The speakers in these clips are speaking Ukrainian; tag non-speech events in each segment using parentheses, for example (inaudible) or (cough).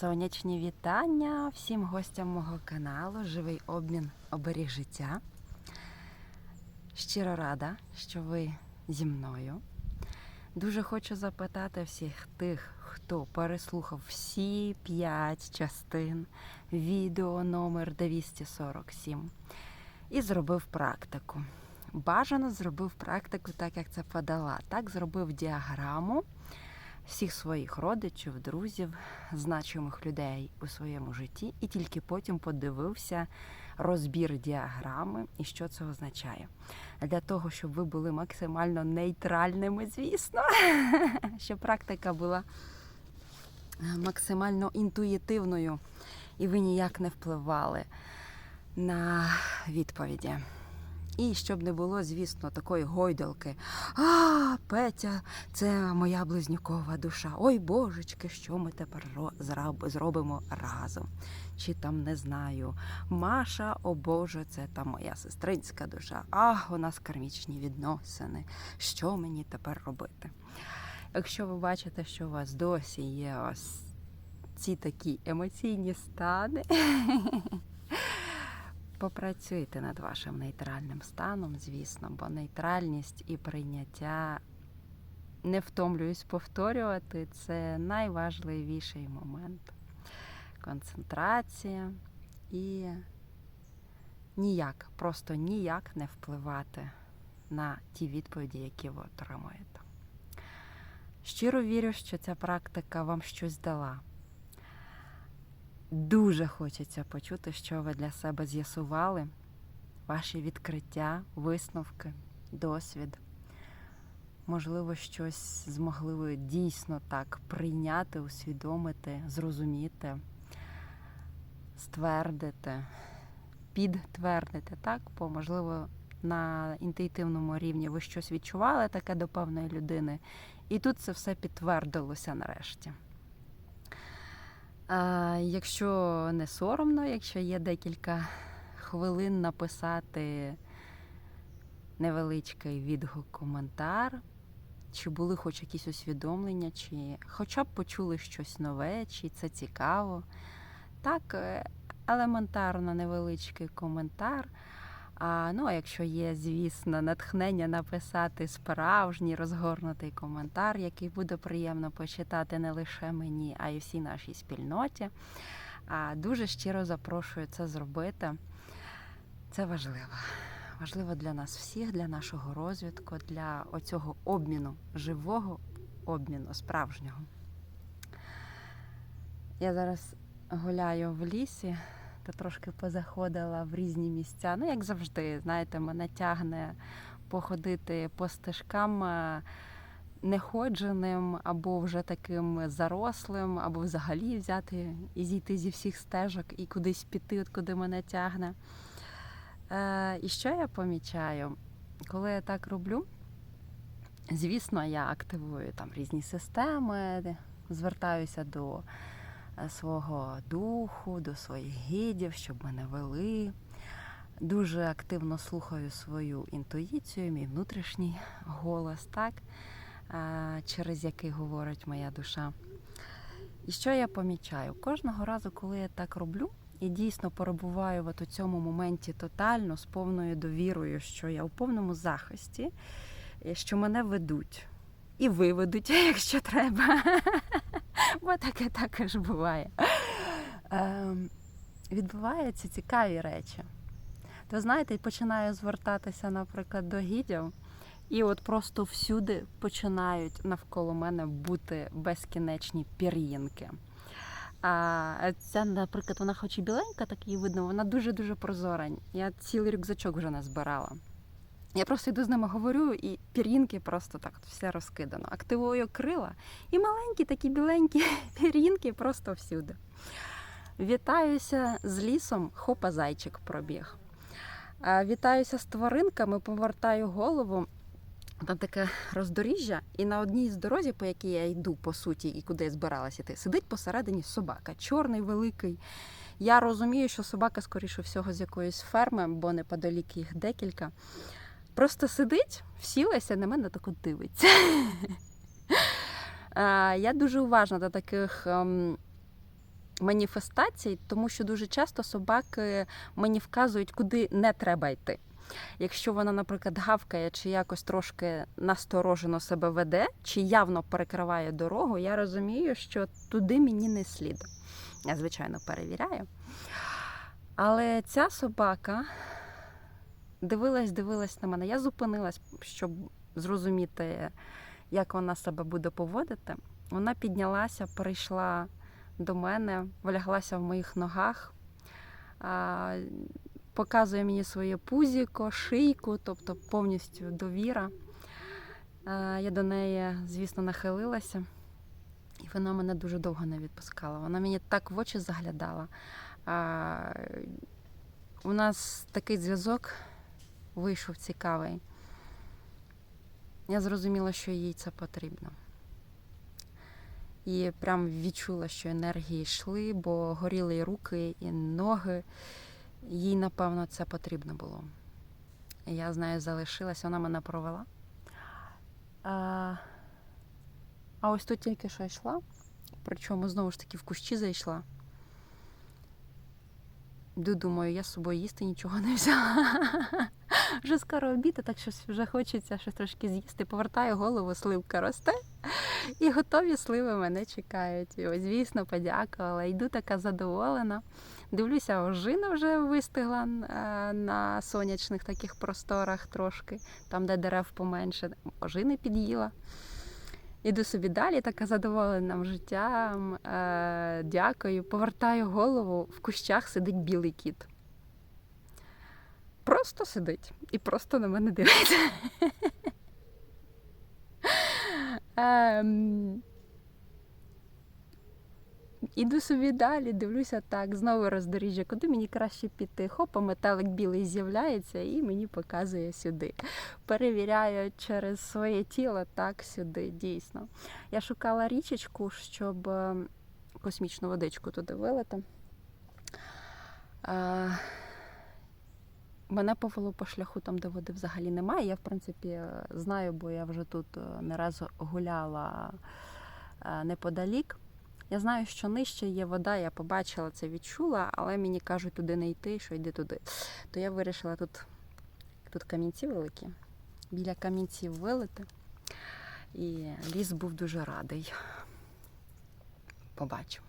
Сонячні вітання всім гостям мого каналу Живий обмін оберіг життя. Щиро рада, що ви зі мною. Дуже хочу запитати всіх тих, хто переслухав всі п'ять частин відео номер 247 і зробив практику. Бажано зробив практику так, як це подала. Так зробив діаграму всіх своїх родичів, друзів, значимих людей у своєму житті, і тільки потім подивився розбір діаграми і що це означає. Для того, щоб ви були максимально нейтральними, звісно, (laughs) щоб практика була максимально інтуїтивною, і ви ніяк не впливали на відповіді. І щоб не було, звісно, такої гойдалки. А, Петя, це моя близнюкова душа. Ой, божечки, що ми тепер зробимо разом? Чи там не знаю. Маша, о Боже, це там моя сестринська душа. Ах, у нас кармічні відносини. Що мені тепер робити? Якщо ви бачите, що у вас досі є ось ці такі емоційні стани. (laughs) Попрацюйте над вашим нейтральним станом, звісно, бо нейтральність і прийняття, не втомлююсь повторювати, це найважливіший момент. Концентрація і ніяк, просто ніяк не впливати на ті відповіді, які ви отримуєте. Щиро вірю, що ця практика вам щось дала. Дуже хочеться почути, що ви для себе з'ясували, ваші відкриття, висновки, досвід. Можливо, щось змогли ви дійсно так прийняти, усвідомити, зрозуміти, ствердити, підтвердити, так? Бо, можливо, на інтуїтивному рівні ви щось відчували таке до певної людини, і тут це все підтвердилося нарешті. А, якщо не соромно, якщо є декілька хвилин написати невеличкий відгук, коментар, чи були хоч якісь усвідомлення, чи хоча б почули щось нове, чи це цікаво. Так, е, елементарно невеличкий коментар. А, ну, а якщо є, звісно, натхнення написати справжній розгорнутий коментар, який буде приємно почитати не лише мені, а й всій нашій спільноті. А, дуже щиро запрошую це зробити. Це важливо. Важливо для нас всіх, для нашого розвитку, для оцього обміну, живого обміну, справжнього. Я зараз гуляю в лісі та трошки позаходила в різні місця. Ну, як завжди, знаєте, мене тягне походити по стежкам е, неходженим, або вже таким зарослим, або взагалі взяти і зійти зі всіх стежок і кудись піти, от куди мене тягне. Е, І що я помічаю? Коли я так роблю, звісно, я активую там різні системи, звертаюся до свого духу, до своїх гідів, щоб мене вели. Дуже активно слухаю свою інтуїцію, мій внутрішній голос, так, через який говорить моя душа. І що я помічаю? Кожного разу, коли я так роблю, і дійсно перебуваю у цьому моменті тотально з повною довірою, що я у повному захисті, що мене ведуть. І виведуть, (laughs) якщо треба. Бо таке також буває. Ем, відбуваються цікаві речі. То знаєте, починаю звертатися, наприклад, до гідів, і от просто всюди починають навколо мене бути безкінечні пір'їнки. А ця, наприклад, вона хоч і біленька, так її видно, вона дуже-дуже прозора. Я цілий рюкзачок вже назбирала. Я просто йду з ними говорю, і пір'їнки просто так все розкидано. Активую крила, і маленькі такі біленькі (laughs) пір'їнки просто всюди. Вітаюся з лісом, хопа зайчик пробіг. Вітаюся з тваринками, повертаю голову. Там таке роздоріжжя, і на одній з дорозі, по якій я йду, по суті, і куди я збиралася йти, сидить посередині собака, чорний, великий. Я розумію, що собака, скоріше всього, з якоїсь ферми, бо неподалік їх декілька. Просто сидить, всілася, на мене так от дивиться. (laughs) Я дуже уважна до таких ем, маніфестацій, тому що дуже часто собаки мені вказують, куди не треба йти. Якщо вона, наприклад, гавкає чи якось трошки насторожено себе веде, чи явно перекриває дорогу, я розумію, що туди мені не слід. Я, звичайно, перевіряю. Але ця собака дивилась, дивилась на мене. Я зупинилась, щоб зрозуміти, як вона себе буде поводити. Вона піднялася, прийшла до мене, вляглася в моїх ногах, показує мені своє пузіко, шийку, тобто повністю довіра. Я до неї, звісно, нахилилася, і вона мене дуже довго не відпускала. Вона мені так в очі заглядала. У нас такий зв'язок вийшов цікавий. Я зрозуміла, що їй це потрібно. І прям відчула, що енергії йшли, бо горіли і руки, і ноги. Їй, напевно, це потрібно було. Я з нею залишилась, вона мене провела. А, а ось тут тільки що йшла, причому знову ж таки в кущі зайшла. Думаю, я з собою їсти нічого не взяла. (laughs) Вже скоро обід, так щось вже хочеться щось трошки з'їсти. Повертаю голову, сливка росте, і готові сливи мене чекають. І ось, звісно, подякувала. Йду така задоволена. Дивлюся, ожина вже вистигла е, на сонячних таких просторах трошки, там, де дерев поменше, ожини під'їла. Іду собі далі, така задоволена життям. Е, дякую. Повертаю голову, в кущах сидить білий кіт. Просто сидить і просто на мене дивиться. (laughs) Іду собі далі, дивлюся так, знову роздоріжжя, куди мені краще піти. Хопа, метелик білий з'являється і мені показує сюди. Перевіряю через своє тіло так сюди, дійсно. Я шукала річечку, щоб е, космічну водичку туди вилити. А, Мене повело по шляху там, де води взагалі немає. Я, в принципі, знаю, бо я вже тут е, не раз гуляла е, неподалік. Я знаю, що нижче є вода, я побачила це, відчула, але мені кажуть туди не йти, що йди туди. То я вирішила тут, тут камінці великі, біля камінців вилити. І ліс був дуже радий. Побачимо.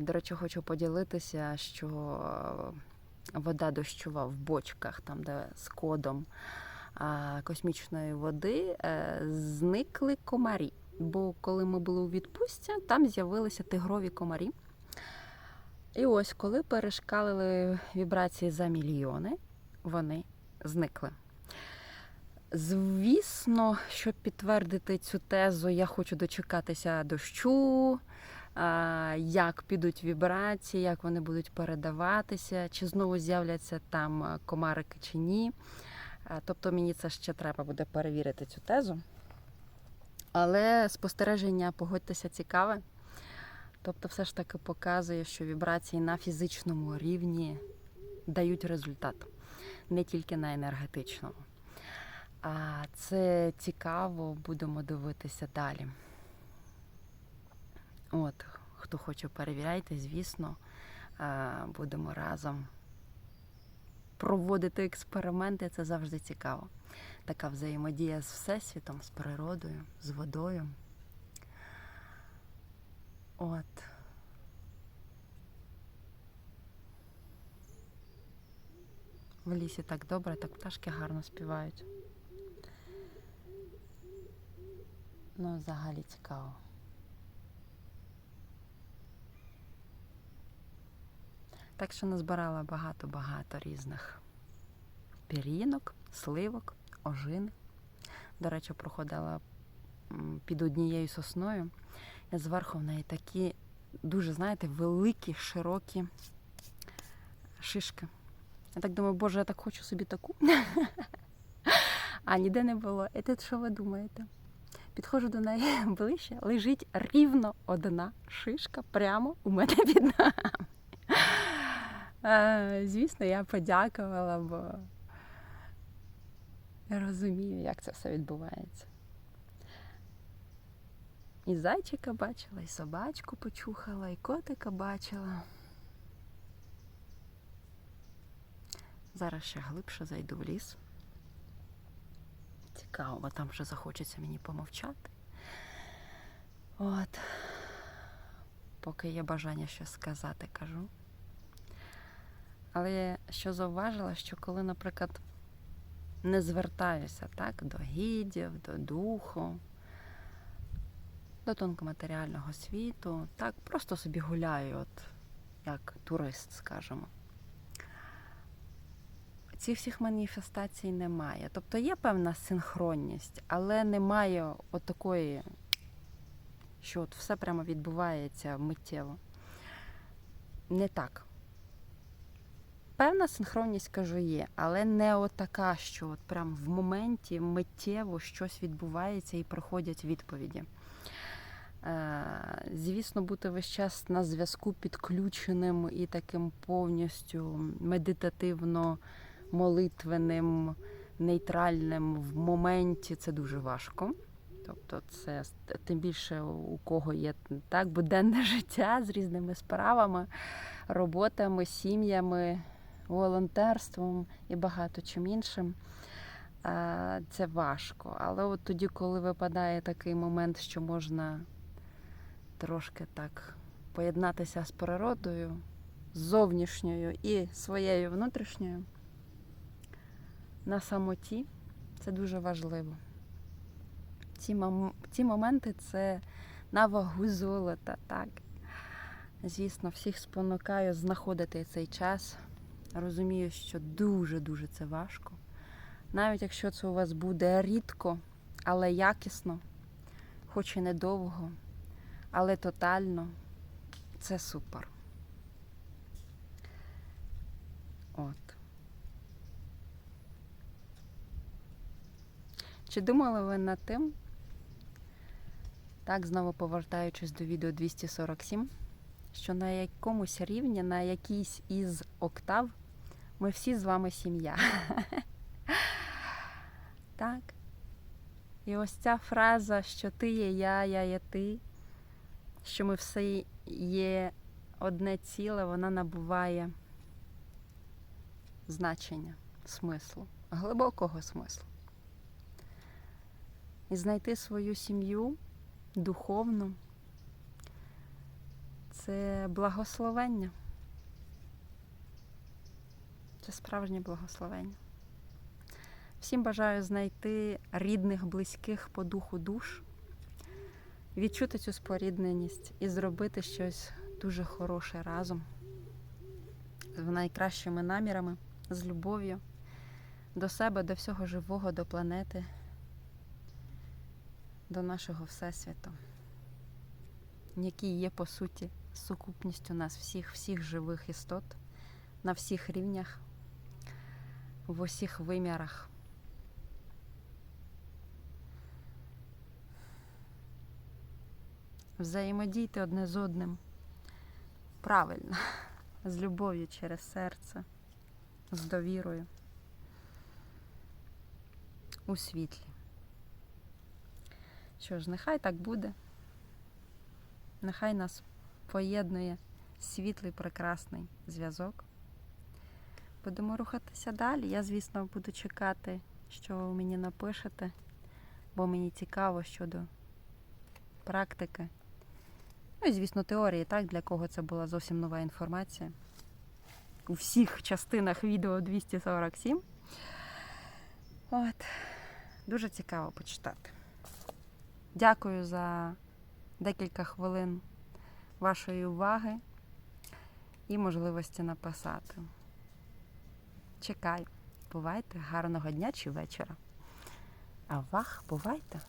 До речі, хочу поділитися, що вода дощова в бочках, там, де з кодом космічної води, е, зникли комарі. Бо коли ми були у відпустці, там з'явилися тигрові комарі. І ось, коли перешкалили вібрації за мільйони, вони зникли. Звісно, щоб підтвердити цю тезу, я хочу дочекатися дощу, як підуть вібрації, як вони будуть передаватися, чи знову з'являться там комарики чи ні. Тобто мені це ще треба буде перевірити цю тезу. Але спостереження, погодьтеся, цікаве. Тобто, все ж таки показує, що вібрації на фізичному рівні дають результат, не тільки на енергетичному. А це цікаво, будемо дивитися далі. От, хто хоче перевіряйте, звісно, будемо разом проводити експерименти, це завжди цікаво. Така взаємодія з Всесвітом, з природою, з водою. От. В лісі так добре, так пташки гарно співають. Ну, взагалі цікаво. Так що назбирала багато-багато різних пір'їнок, сливок, ожин. До речі, проходила під однією сосною. Я зверху в неї такі дуже, знаєте, великі, широкі шишки. Я так думаю, боже, я так хочу собі таку. (laughs) А ніде не було. І тут що ви думаєте? Підходжу до неї (laughs) ближче, лежить рівно одна шишка прямо у мене під ногами. (laughs) Звісно, я подякувала, бо розумію, як це все відбувається. І зайчика бачила, і собачку почухала, і котика бачила. Зараз ще глибше зайду в ліс. Цікаво, бо там вже захочеться мені помовчати. От. Поки є бажання щось сказати, кажу. Але я що зауважила, що коли, наприклад, не звертаюся так, до гідів, до духу, до тонкоматеріального світу, так, просто собі гуляю, от, як турист, скажімо. Цих всіх маніфестацій немає. Тобто є певна синхронність, але немає отакої, що от все прямо відбувається миттєво. Не так. Певна синхронність, кажу, є, але не отака, що от прям в моменті миттєво щось відбувається і приходять відповіді. Е, Звісно, бути весь час на зв'язку підключеним і таким повністю медитативно молитвеним, нейтральним в моменті це дуже важко. Тобто, це тим більше у кого є так буденне (laughs) життя з різними справами, роботами, сім'ями, волонтерством і багато чим іншим. Це важко. Але от тоді, коли випадає такий момент, що можна трошки так поєднатися з природою, зовнішньою і своєю внутрішньою, на самоті це дуже важливо. Ці, мом... Ці моменти це на вагу золота, так. Звісно, всіх спонукаю знаходити цей час. Розумію, що дуже-дуже це важко. Навіть якщо це у вас буде рідко, але якісно, хоч і недовго, але тотально, це супер. От. Чи думали ви над тим, так, знову повертаючись до відео 247, що на якомусь рівні, на якійсь із октав ми всі з вами сім'я. (laughs) Так. І ось ця фраза, що ти є я, я є ти, що ми все є одне ціле, вона набуває значення, смислу, глибокого смислу. І знайти свою сім'ю духовну це благословення. Це справжнє благословення. Всім бажаю знайти рідних, близьких по духу душ, відчути цю спорідненість і зробити щось дуже хороше разом, з найкращими намірами, з любов'ю до себе, до всього живого, до планети, до нашого Всесвіту, який є, по суті, сукупністю нас всіх, всіх живих істот на всіх рівнях, в усіх вимірах. Взаємодійте одне з одним правильно, з любов'ю через серце, з довірою, у світлі. Що ж, нехай так буде. Нехай нас поєднує світлий прекрасний зв'язок. Будемо рухатися далі. Я, звісно, буду чекати, що ви мені напишете, бо мені цікаво щодо практики. Ну і, звісно, теорії, так, для кого це була зовсім нова інформація. У всіх частинах відео 247. От. Дуже цікаво почитати. Дякую за декілька хвилин вашої уваги і можливості написати. Чекаю. Бувайте, гарного дня чи вечора. А вах, бувайте!